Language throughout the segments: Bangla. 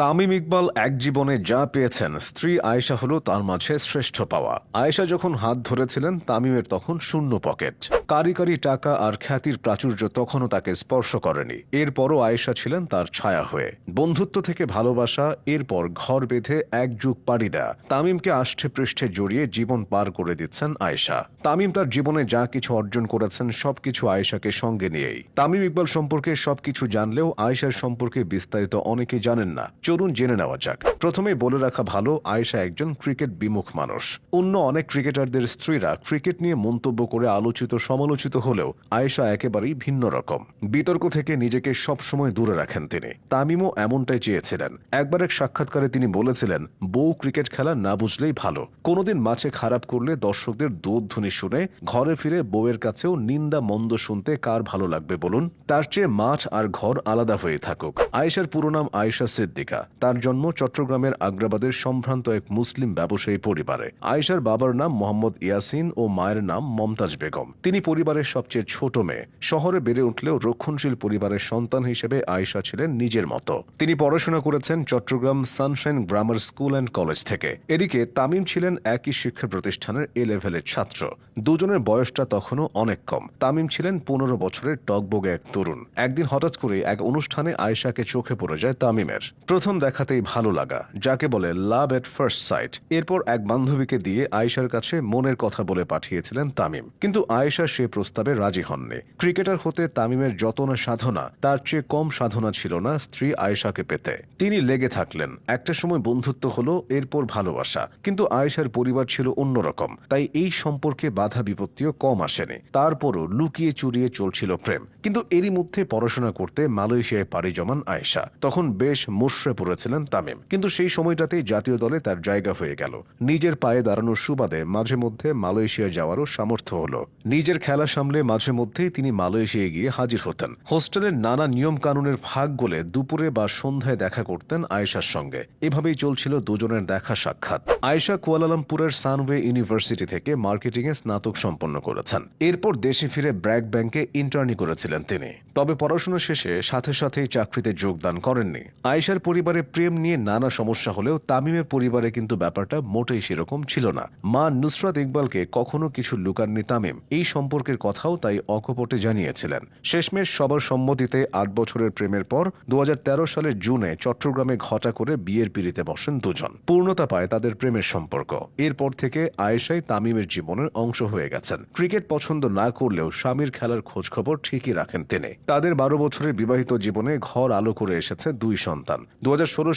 তামিম ইকবাল এক জীবনে যা পেয়েছেন, স্ত্রী আয়েশা হলো তার মাঝে শ্রেষ্ঠ পাওয়া। আয়েশা যখন হাত ধরেছিলেন, তামিমের তখন শূন্য পকেট। কারি কারি টাকা আর খ্যাতির প্রাচুর্য তখনও তাকে স্পর্শ করেনি। এরপরও আয়েশা ছিলেন তার ছায়া হয়ে। বন্ধুত্ব থেকে ভালোবাসা, এরপর ঘর বেঁধে এক যুগ পাড়ি দেয়া। তামিমকে আষ্ঠে পৃষ্ঠে জড়িয়ে জীবন পার করে দিচ্ছেন আয়েশা। তামিম তার জীবনে যা কিছু অর্জন করেছেন, সবকিছু আয়েশাকে সঙ্গে নিয়েই। তামিম ইকবাল সম্পর্কে সবকিছু জানলেও আয়েশার সম্পর্কে বিস্তারিত অনেকে জানেন না। চলুন জেনে নেওয়া যাক। প্রথমে বলে রাখা ভালো, আয়েশা একজন ক্রিকেট বিমুখ মানুষ। অন্য অনেক ক্রিকেটারদের স্ত্রীরা ক্রিকেট নিয়ে মন্তব্য করে আলোচিত, সমালোচিত হলেও আয়েশা একেবারেই ভিন্ন রকম। বিতর্ক থেকে নিজেকে সবসময় দূরে রাখেন তিনি। তামিমও এমনটাই চেয়েছিলেন। একবার এক সাক্ষাৎকারে তিনি বলেছিলেন, বউ ক্রিকেট খেলা না বুঝলেই ভালো। কোনোদিন মাঠে খারাপ করলে দর্শকদের দোধধ্বনি শুনে ঘরে ফিরে বউয়ের কাছেও নিন্দা মন্দ শুনতে কার ভালো লাগবে বলুন? তার চেয়ে মাঠ আর ঘর আলাদা হয়ে থাকুক। আয়েশার পুরো নাম আয়েশা সিদ্দিকা। তার জন্ম চট্টগ্রামের আগ্রাবাদের সম্ভ্রান্ত এক মুসলিম ব্যবসায়ী পরিবারে। আয়েশার বাবার নাম মোহাম্মদ ইয়াসিন ও মায়ের নাম মমতাজ বেগম। তিনি পরিবারের সবচেয়ে ছোট মেয়ে। শহরে বেড়ে উঠলেও রক্ষণশীল পরিবারের সন্তান হিসেবে আয়েশা ছিলেন নিজের মতো। তিনি পড়াশোনা করেছেন Chittagong sunshine grammar school and college থেকে। এদিকে তামিম ছিলেন একই শিক্ষা প্রতিষ্ঠানের এ লেভেলের ছাত্র। দুজনের বয়সটা তখনও অনেক কম। তামিম ছিলেন পনেরো বছরের টকবগে এক তরুণ। একদিন হঠাৎ করে এক অনুষ্ঠানে আয়েশাকে চোখে পড়ে যায় তামিমের। প্রথম দেখাতেই ভালো লাগা, যাকে বলে লাভ এট ফার্স্ট সাইট। এরপর এক বান্ধবীকে দিয়ে আয়েশার কাছে মনের কথা বলে পাঠিয়েছিলেন তামিম। কিন্তু আয়েশা সে প্রস্তাবে রাজি হননি। ক্রিকেটার হতে তামিমের যত না সাধনা, তার চেয়ে কম সাধনা ছিল না স্ত্রী আয়েশাকে পেতে। তিনি লেগে থাকলেন। একটা সময় বন্ধুত্ব হলো, এরপর ভালোবাসা। কিন্তু আয়েশার পরিবার ছিল অন্যরকম, তাই এই সম্পর্কে বাধা বিপত্তিও কম আসেনি। তারপরও লুকিয়ে চুরিয়ে চলছিল প্রেম। কিন্তু এরই মধ্যে পড়াশোনা করতে মালয়েশিয়ায় পাড়ি জমান আয়েশা। তখন বেশ মুশড়ে পড়েছিলেন তামিম। কিন্তু সেই সময়টাতেই জাতীয় দলে তার জায়গা হয়ে গেল। নিজের পায়ে দাঁড়ানোর সুবাদে মাঝে মধ্যে মালয়েশিয়া যাওয়ারও সামর্থ্য হলো। নিজের খেলা সামলে মাঝে মধ্যেই তিনি মালয়েশিয়ায় গিয়ে হাজির হতেন। হোস্টেলের নানা নিয়ম কানুনের ভাগ গলে দুপুরে বা সন্ধ্যায় দেখা করতেন আয়েশার সঙ্গে। এভাবেই চলছিল দুজনের দেখা সাক্ষাৎ। আয়েশা কুয়ালালামপুরের সানওয়ে ইউনিভার্সিটি থেকে মার্কেটিংয়ে স্নাতক সম্পন্ন করেছেন। এরপর দেশে ফিরে ব্র্যাক ব্যাংকে ইন্টার্নি করেছিলেন তিনি। তবে পড়াশোনা শেষে সাথে সাথেই চাকরিতে যোগদান করেননি। আয়েশার পরিবারে প্রেম নিয়ে নানা সমস্যা হলেও তামিমের পরিবারে কিন্তু ব্যাপারটা মোটেই সেরকম ছিল না। মা নুসরাত ইকবালকে কখনো কিছু লুকাননি তামিম। এই সম্পর্কের কথাও তাই অকপটে জানিয়েছিলেন। শেষমেশ সবার সম্মতিতে আট বছরের প্রেমের পর দু সালের জুনে চট্টগ্রামে ঘটা করে বিয়ের পিড়িতে বসেন দুজন। পূর্ণতা পায় তাদের প্রেমের সম্পর্ক। এরপর থেকে আয়েশাই তামিমের জীবনের অংশ হয়ে গেছেন। ক্রিকেট পছন্দ না করলেও স্বামীর খেলার খোঁজ খবর ঠিকই রাখেন তিনি। তাদের বারো বছরের বিবাহিত জীবনে ঘর আলো করে এসেছে দুই সন্তান। দু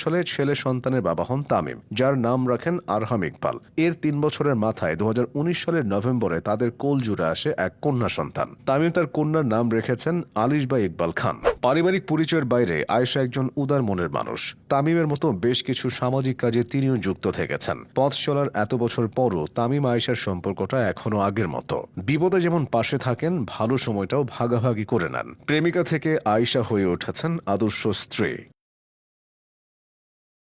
সালে ছেলে সন্তানের বাবা হন তামিম, যার নাম রাখেন আরহাম ইকবাল। এর তিন বছরের মাথায় দু হাজার উনিশ সালের নভেম্বরে তাদের কোল জুড়ে আসে এক কন্যা সন্তান। তামিম তার কন্যার নাম রেখেছেন আলিশ বা ইকবাল খান। পারিবারিক পরিচয়ের বাইরে আয়েশা একজন উদার মনের মানুষ। তামিমের মতো বেশ কিছু সামাজিক কাজে তিনিও যুক্ত থেকেছেন। পথ চলার এত বছর পরও তামিম আয়েশার সম্পর্কটা এখনও আগের মতো। বিপদে যেমন পাশে থাকেন, ভালো সময়টাও ভাগাভাগি করে নেন। প্রেমিকা থেকে আয়েশা হয়ে উঠেছেন আদর্শ স্ত্রী।